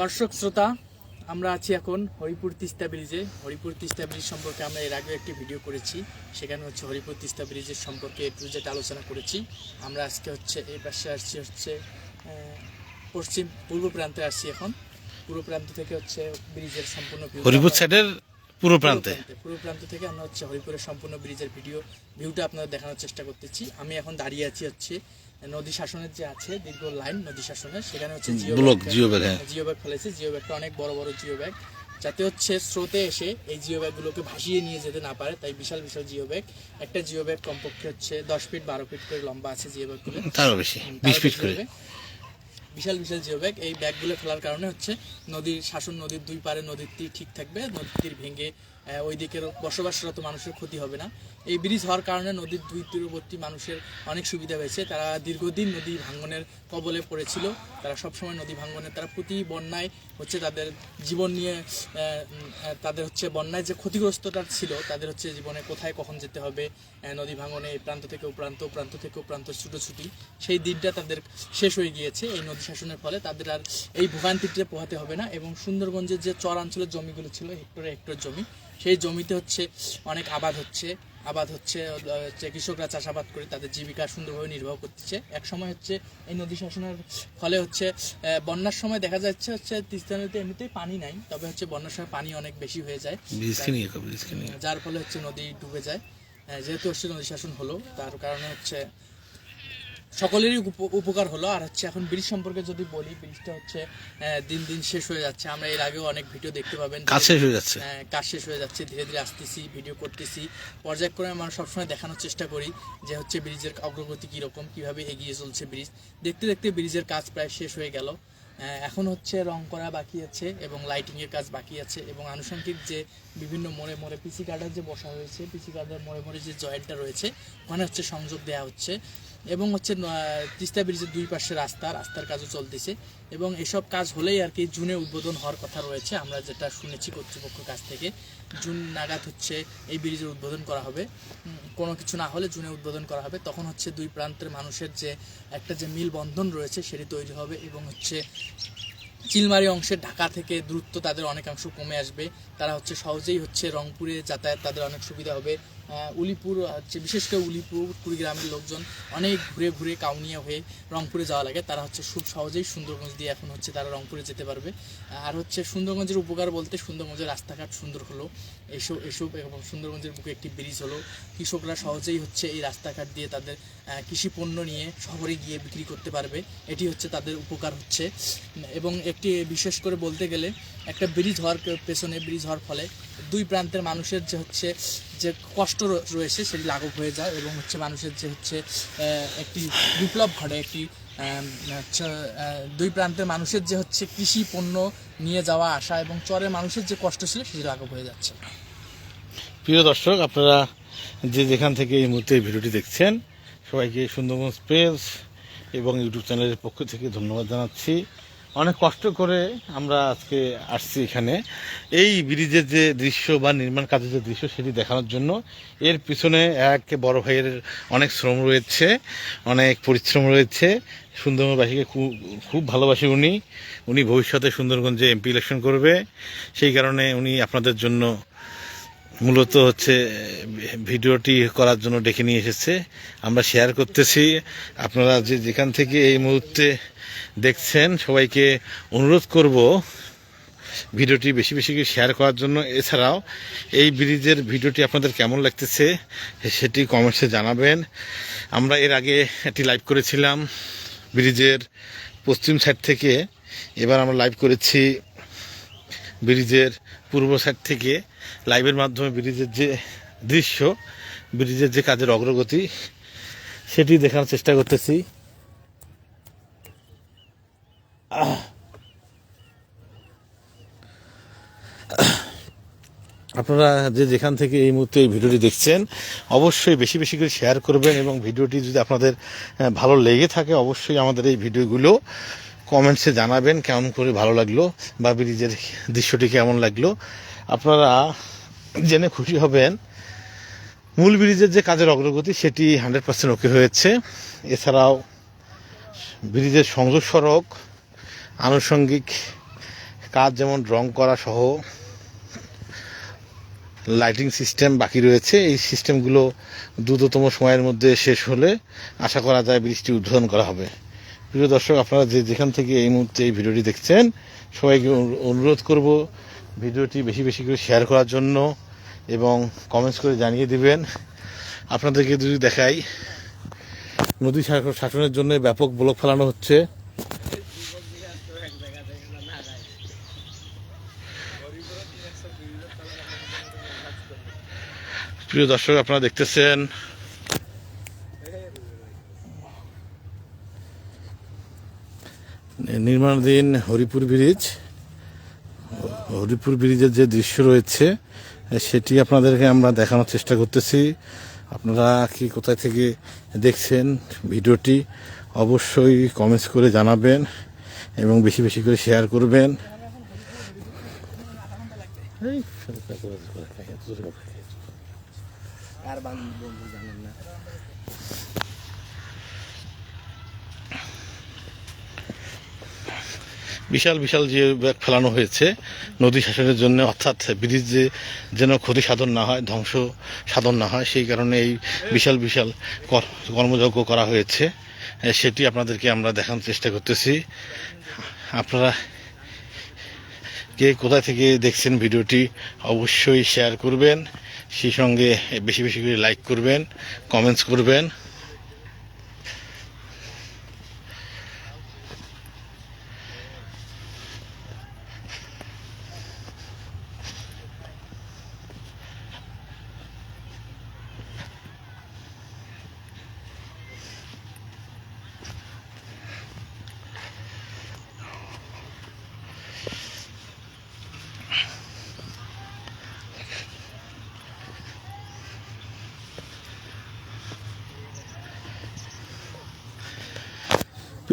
দর্শক শ্রোতা আমরা আছি এখন হরিপুর তিস্তা ব্রিজে। হরিপুর তিস্তা ব্রিজ সম্পর্কে আমরা এর আগে একটি ভিডিও করেছি। সেখানে হচ্ছে হরিপুর তিস্তা ব্রিজের সম্পর্কে একটু যেটা আলোচনা করেছি। আমরা আজকে হচ্ছে এই পাশে আসছি হচ্ছে পশ্চিম পূর্ব প্রান্তে আসছি এখন। পূর্ব প্রান্ত থেকে হচ্ছে ব্রিজের সম্পূর্ণ হরিপুর সাইডের পুরো প্রান্তে। পূর্ব প্রান্ত থেকে আমরা হচ্ছে হরিপুরের সম্পূর্ণ ব্রিজের ভিডিও ভিউটা আপনাদের দেখানোর চেষ্টা করতেছি। আমি এখন দাঁড়িয়ে আছি হচ্ছে নদী শাসনের যে আছে দীর্ঘ লাইন নদী শাসনের সেখানে হচ্ছে জিও ব্যাগ হ্যাঁ। জিও ব্যাগ ফেলেছে। জিও ব্যাগটা অনেক বড় বড় জিও ব্যাগ। যাতে হচ্ছে স্রোতে এসে এই জিও ব্যাগগুলোকে ভাসিয়ে নিয়ে যেতে না পারে তাই বিশাল বিশাল জিও ব্যাগ। একটা জিও ব্যাগ কমপক্ষে হচ্ছে দশ ফিট বারো ফিট করে লম্বা আছে জিও ব্যাগগুলো। তারও বেশি বিশ ফিট করে। বিশাল বিশাল জিও ব্যাগ এই ব্যাগগুলো ফেলার কারণে হচ্ছে নদীর শাসন, নদীর দুই পারে নদীর তীর ঠিক থাকবে, নদীর তীর ভেঙে ওই দিকের বসবাসরত মানুষের ক্ষতি হবে না। এই ব্রিজ হওয়ার কারণে নদীর দুই তীরবর্তী মানুষের অনেক সুবিধা হয়েছে। তারা দীর্ঘদিন নদী ভাঙ্গনের কবলে পড়েছিল। তারা সবসময় নদী ভাঙ্গনের তারা প্রতি বন্যায় হচ্ছে তাদের জীবন নিয়ে তাদের হচ্ছে বন্যায় যে ক্ষতিগ্রস্ততা ছিল, তাদের হচ্ছে জীবনে কোথায় কখন যেতে হবে নদী ভাঙনে এই প্রান্ত থেকে ও প্রান্ত প্রান্ত থেকে ও প্রান্ত ছুটোছুটি, সেই দিনটা তাদের শেষ হয়ে গিয়েছে। এই নদী শাসনের ফলে তাদের আর এই ভোগান্তিতে পোহাতে হবে না এবং সুন্দরগঞ্জের যে চরাঞ্চলের জমিগুলো ছিল, হেক্টরে হেক্টর জমি, সেই জমিতে হচ্ছে অনেক আবাদ হচ্ছে। আবাদ হচ্ছে হচ্ছে কৃষকরা চাষাবাদ করে তাদের জীবিকা সুন্দরভাবে নির্বাহ করতেছে। এক সময় হচ্ছে এই নদী শাসনের ফলে হচ্ছে বন্যার সময় দেখা যাচ্ছে হচ্ছে তিস্তা নদীতে এমনিতেই পানি নাই তবে হচ্ছে বন্যার সময় পানি অনেক বেশি হয়ে যায়। যার ফলে হচ্ছে নদী ডুবে যায়। যেহেতু হচ্ছে নদী শাসন হলো তার কারণে হচ্ছে সকলেরই উপ- উপকার হলো। আর হচ্ছে এখন ব্রিজ সম্পর্কে যদি বলি ব্রিজটা হচ্ছে দিন দিন শেষ হয়ে যাচ্ছে। আমরা এর আগেও অনেক ভিডিও দেখতে পাবেন। কাজ শেষ হয়ে যাচ্ছে। হ্যাঁ, কাজ শেষ হয়ে যাচ্ছে। ধীরে ধীরে আসতেছি ভিডিও করতেছি। পর্যায়ক্রমে আমরা সবসময় দেখানোর চেষ্টা করি যে হচ্ছে ব্রিজের অগ্রগতি কীরকম কীভাবে এগিয়ে চলছে ব্রিজ। দেখতে দেখতে ব্রিজের কাজ প্রায় শেষ হয়ে গেল। এখন হচ্ছে রং করা বাকি আছে এবং লাইটিং এর কাজ বাকি আছে এবং আনুষঙ্গিক যে বিভিন্ন মোড়ে মোড়ে পিসি কার্ডার যে বসা হয়েছে পিসি কার্ডার মোড়ে মোড়ে যে জয়েন্টটা রয়েছে ওখানে হচ্ছে সংযোগ দেওয়া হচ্ছে। এবং হচ্ছে তিস্তা ব্রিজের দুই পাশে রাস্তা, রাস্তার কাজও চলতেছে। এবং এসব কাজ হলেই আর কি জুনে উদ্বোধন হওয়ার কথা রয়েছে। আমরা যেটা শুনেছি কর্তৃপক্ষের কাছ থেকে, জুন নাগাদ হচ্ছে এই ব্রিজের উদ্বোধন করা হবে। কোনো কিছু না হলে জুনে উদ্বোধন করা হবে। তখন হচ্ছে দুই প্রান্তের মানুষের যে, একটা যে মিল বন্ধন রয়েছে সেটি তৈরি হবে এবং হচ্ছে চিলমারি অংশে ঢাকা থেকে দূরত্ব তাদের অনেকাংশ কমে আসবে। তারা হচ্ছে সহজেই হচ্ছে রংপুরে যাতায়াত তাদের অনেক সুবিধা হবে। উলিপুর হচ্ছে বিশেষ করে উলিপুর, কুড়িগ্রামের লোকজন অনেক ঘুরে ঘুরে কাউনিয়া হয়ে রংপুরে যাওয়া লাগে। তারা হচ্ছে খুব সহজেই সুন্দরগঞ্জ দিয়ে এখন হচ্ছে তারা রংপুরে যেতে পারবে। আর হচ্ছে সুন্দরগঞ্জের উপকার বলতে সুন্দরগঞ্জের রাস্তাঘাট সুন্দর হলো। এসব এসব এবং সুন্দরগঞ্জের বুকে একটি ব্রিজ হলো। কৃষকরা সহজেই হচ্ছে এই রাস্তাঘাট দিয়ে তাদের কৃষি পণ্য নিয়ে শহরে গিয়ে বিক্রি করতে পারবে। এটি হচ্ছে তাদের উপকার হচ্ছে। এবং একটি বিশেষ করে বলতে গেলে একটা ব্রিজ হওয়ার পেছনে ব্রিজ হওয়ার ফলে দুই প্রান্তের মানুষের যে হচ্ছে, যে কষ্ট রয়েছে সেটি লাঘব হয়ে যায় এবং হচ্ছে মানুষের যে হচ্ছে একটি বিপ্লব ঘটে, একটি দুই প্রান্তের মানুষের যে হচ্ছে কৃষি পণ্য নিয়ে যাওয়া আসা এবং চরের মানুষের যে কষ্ট ছিল সেটি লাঘব হয়ে যাচ্ছে। প্রিয় দর্শক, আপনারা যে যেখান থেকে এই মুহূর্তে ভিডিওটি দেখছেন, সবাইকে সুন্দরবন স্পেস এবং ইউটিউব চ্যানেলের পক্ষ থেকে ধন্যবাদ জানাচ্ছি। অনেক কষ্ট করে আমরা আজকে আসছি এখানে। এই ব্রিজের যে দৃশ্য বা নির্মাণ কাজের যে দৃশ্য সেটি দেখানোর জন্য এর পিছনে এক বড় ভাইয়ের অনেক শ্রম রয়েছে, অনেক পরিশ্রম রয়েছে। সুন্দরবনবাসীকে খুব খুব ভালোবাসে উনি। উনি ভবিষ্যতে সুন্দরগঞ্জে এমপি ইলেকশন করবে। সেই কারণে উনি আপনাদের জন্য মূলত হচ্ছে ভিডিওটি করার জন্য ডেকে নিয়ে এসেছে। আমরা শেয়ার করতেছি। আপনারা যে যেখান থেকে এই মুহূর্তে দেখছেন, সবাইকে অনুরোধ করব ভিডিওটি বেশি বেশি শেয়ার করার জন্য। এছাড়াও, এই ব্রিজের ভিডিওটি আপনাদের কেমন লাগতেছে সেটি কমেন্টসে জানাবেন। আমরা এর আগে একটি লাইভ করেছিলাম ব্রিজের পশ্চিম সাইড থেকে। এবার আমরা লাইভ করেছি ব্রিজের পূর্ব সাইড থেকে। লাইভের মাধ্যমে ব্রিজের যে দৃশ্য, ব্রিজের যে কাজের অগ্রগতি, সেটি দেখার চেষ্টা করতেছি। আপনারা যে যেখান থেকে এই মুহূর্তে এই ভিডিওটি দেখছেন, অবশ্যই বেশি বেশি করে শেয়ার করবেন এবং ভিডিওটি যদি আপনাদের ভালো লেগে থাকে, অবশ্যই আমাদের এই ভিডিওগুলো কমেন্টসে জানাবেন কেমন করে ভালো লাগল বা ব্রিজের দৃশ্যটি কেমন লাগল। আপনারা জেনে খুশি হবেন, মূল ব্রিজের যে কাজের অগ্রগতি সেটি হান্ড্রেড পার্সেন্ট ওকে হয়েছে। এছাড়াও ব্রিজের সংযোগ সড়ক আনুষঙ্গিক কাজ যেমন রং করা সহ লাইটিং সিস্টেম বাকি রয়েছে, এই সিস্টেমগুলো দ্রুততম সময়ের মধ্যে শেষ হলে আশা করা যায় বৃষ্টি উদ্বোধন করা হবে। প্রিয় দর্শক, আপনারা যে যেখান থেকে এই মুহূর্তে এই ভিডিওটি দেখছেন, সবাইকে অনুরোধ করব ভিডিওটি বেশি বেশি করে শেয়ার করার জন্য এবং কমেন্টস করে জানিয়ে দিবেন। আপনাদেরকে যদি দেখাই, নদী শাসনের জন্য ব্যাপক ব্লক ফেলানো হচ্ছে। প্রিয় দর্শক আপনারা দেখতেছেন নির্মাণাধীন হরিপুর ব্রিজ। হরিপুর ব্রিজের যে দৃশ্য রয়েছে সেটি আপনাদেরকে আমরা দেখানোর চেষ্টা করতেছি। আপনারা কি কোথায় থেকে দেখছেন ভিডিওটি অবশ্যই কমেন্টস করে জানাবেন এবং বেশি বেশি করে শেয়ার করবেন। এই, আর বন্ধু জানেন না। বিশাল বিশাল যে ব্যাগ ফেলানো হয়েছে নদী শাসনের জন্য, অর্থাৎ ব্রিজ যে যেন ক্ষতি সাধন না হয়, ধ্বংস সাধন না হয়, সেই কারণে এই বিশাল বিশাল কর- কর্মযজ্ঞ করা হয়েছে। সেটি আপনাদেরকে আমরা দেখানোর চেষ্টা করতেছি। আপনারা কে কোথায় থেকে দেখছেন ভিডিওটি অবশ্যই শেয়ার করবেন। সেই সঙ্গে বেশি বেশি করে লাইক করবেন কমেন্টস করবেন।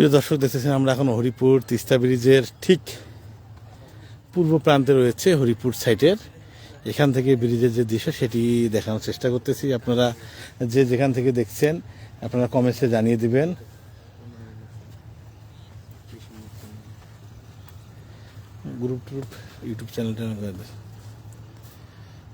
প্রিয় দর্শক, দেখতেছেন আমরা এখন হরিপুর তিস্তা ব্রিজের ঠিক পূর্ব প্রান্তে রয়েছে হরিপুর সাইটের। এখান থেকে ব্রিজের যে দৃশ্য, সেটি দেখানোর চেষ্টা করতেছি। আপনারা যে যেখান থেকে দেখছেন, আপনারা কমেন্টসে জানিয়ে দিবেন। গ্রুপ ট্রুপ ইউটিউব চ্যানেলটা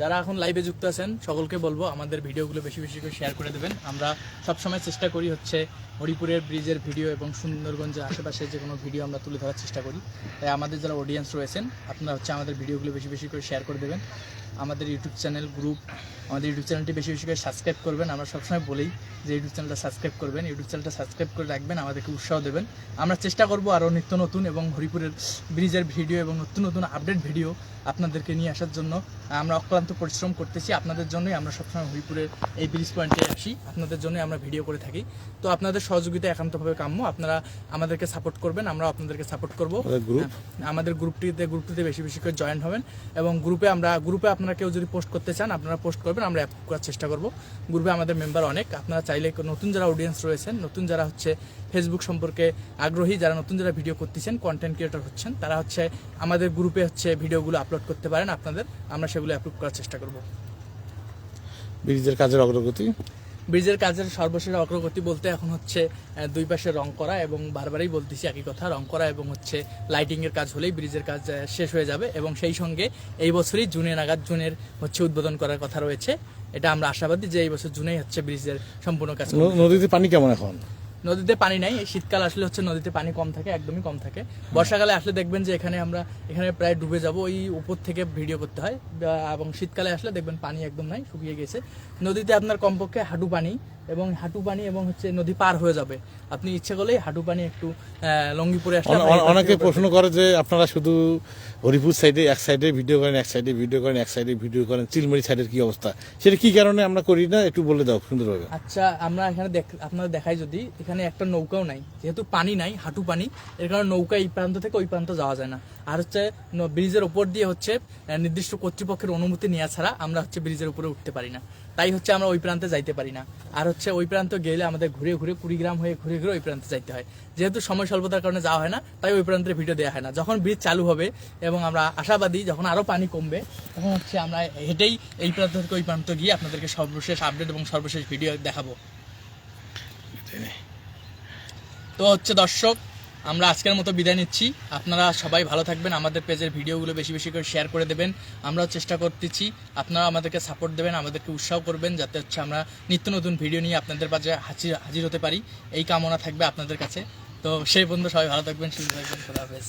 যারা এখন লাইভে যুক্ত আছেন, সকলকে বলব আমাদের ভিডিওগুলো বেশি বেশি করে শেয়ার করে দেবেন। আমরা সবসময় চেষ্টা করি হচ্ছে হরিপুরের ব্রিজের ভিডিও এবং সুন্দরগঞ্জের আশেপাশে যে কোনো ভিডিও আমরা তুলে ধরার চেষ্টা করি। তাই আমাদের যারা অডিয়েন্স রয়েছেন, আপনারা হচ্ছে আমাদের ভিডিওগুলো বেশি বেশি করে শেয়ার করে দেবেন। আমাদের ইউটিউব চ্যানেল গ্রুপ আমাদের ইউটিউব চ্যানেলটি বেশি বেশি করে সাবস্ক্রাইব করবেন। আমরা সবসময় বলি যে ইউটিউব চ্যানেলটা সাবস্ক্রাইব করবেন ইউটিউব চ্যানেলটা সাবস্ক্রাইব করে রাখবেন আমাদেরকে উৎসাহ দেবেন। আমরা চেষ্টা করব আরও নিত্য নতুন এবং হরিপুরের ব্রিজের ভিডিও এবং নতুন নতুন আপডেট ভিডিও আপনাদেরকে নিয়ে আসার জন্য আমরা অক্লান্ত পরিশ্রম করতেছি। আপনাদের জন্যই আমরা সবসময় হরিপুরের এই ব্রিজ পয়েন্টে আসি। আপনাদের জন্যই আমরা ভিডিও করে থাকি। তো আপনাদের সহযোগিতা একান্তভাবে কাম্য। আপনারা আমাদেরকে সাপোর্ট করবেন আমরা আপনাদেরকে সাপোর্ট করব। গ্রুপ আমাদের গ্রুপটিতে গ্রুপটিতে বেশি বেশি করে জয়েন হবেন এবং গ্রুপে আমরা গ্রুপে আপনারা কেউ যদি পোস্ট করতে চান, আপনারা পোস্ট করবেন, আমরা অ্যাপ করার চেষ্টা করব। গ্রুপে আমাদের মেম্বার অনেক, আপনারা চাইলে নতুন যারা অডিয়েন্স রয়েছেন, নতুন যারা হচ্ছে ফেসবুক সম্পর্কে আগ্রহী, যারা নতুন যারা ভিডিও করতেছেন কন্টেন্ট ক্রিয়েটর হচ্ছেন, তারা হচ্ছে আমাদের গ্রুপে হচ্ছে ভিডিওগুলো আপলোড করতে পারেন। আপনাদের, আমরা সেগুলো অ্যাপ্রুভ করার চেষ্টা করব। ব্রিজের কাজের অগ্রগতি। ব্রিজের কাজের সর্বশেষ অগ্রগতি বলতে এখন হচ্ছে দুই পাশে রং করা এবং বারবারই বলতেছি একই কথা রং করা এবং হচ্ছে লাইটিংয়ের এর কাজ হলেই ব্রিজের কাজ শেষ হয়ে যাবে এবং সেই সঙ্গে এই বছরই জুনে নাগাদ জুনের হচ্ছে উদ্বোধন করার কথা রয়েছে। এটা আমরা আশাবাদী যে এই বছর জুনেই হচ্ছে ব্রিজের সম্পূর্ণ কাজ নদীতে পানি কেমন এখন? নদীতে পানি নাই, এই শীতকাল আসলে হচ্ছে নদীতে পানি কম থাকে, একদমই কম থাকে। বর্ষাকালে আসলে দেখবেন যে এখানে আমরা, এখানে প্রায় ডুবে যাব ওই উপর থেকে ভিডিও করতে হয়। এবং শীতকালে আসলে দেখবেন পানি একদম নাই, শুকিয়ে গেছে। নদীতে আপনার কমপক্ষে হাঁটু পানি এবং হাঁটু পানি এবং হচ্ছে নদী পার হয়ে যাবে। আপনি ইচ্ছে করলেই হাঁটু পানি একটু লঙ্গিপুরে আসলে অনেকে প্রশ্ন করে যে আপনারা শুধু হরিপুর সাইডে এক সাইডে ভিডিও করেন এক সাইডে ভিডিও করেন এক সাইডে ভিডিও করেন চিলমারি সাইডের কি অবস্থা? সেটা কি কারণে আমরা করি না? একটু বলে দাও সুন্দরভাবে। আচ্ছা আমরা এখানে দেখ আপনারা দেখাই যদি এখানে একটা নৌকাও নাই। যেহেতু পানি নাই হাঁটু পানি এর কারণে নৌকা এই প্রান্ত থেকে ওই প্রান্ত যাওয়া যায় না। আর হচ্ছে ব্রিজের ওপর দিয়ে হচ্ছে নির্দিষ্ট কর্তৃপক্ষের অনুমতি নেওয়া ছাড়া আমরা হচ্ছে ব্রিজের উপরে উঠতে পারি না। তাই হচ্ছে আমরা ওই প্রান্তে যাইতে পারি না। আর হচ্ছে ওই প্রান্ত গেলে আমাদের ঘুরে ঘুরে কুড়িগ্রাম হয়ে ঘুরে ঘুরে ওই প্রান্তে যাইতে হয়। যেহেতু সময় স্বল্পতার কারণে যাওয়া হয় না, তাই ওই প্রান্তের ভিডিও দেওয়া হয় না। যখন ব্রিজ চালু হবে এবং আমরা আশাবাদী, যখন আরও পানি কমবে, তখন হচ্ছে আমরা হেঁটেই এই প্রান্ত থেকে ওই প্রান্ত গিয়ে আপনাদেরকে সর্বশেষ আপডেট এবং সর্বশেষ ভিডিও দেখাবো। তো হচ্ছে দর্শক আমরা আজকের মতো বিদায় নিচ্ছি। আপনারা সবাই ভালো থাকবেন, আমাদের পেজের ভিডিওগুলো বেশি বেশি করে শেয়ার করে দেবেন। আমরাও চেষ্টা করতেছি আপনারা আমাদেরকে সাপোর্ট দেবেন, আমাদেরকে উৎসাহ করবেন, যাতে হচ্ছে আমরা নিত্য নতুন ভিডিও নিয়ে আপনাদের পাশে হাজির হাজির হতে পারি। এই কামনা থাকবে আপনাদের কাছে। তো সেই বন্ধু সবাই ভালো থাকবেন, সুস্থ থাকবেন খোলা হাফেজ।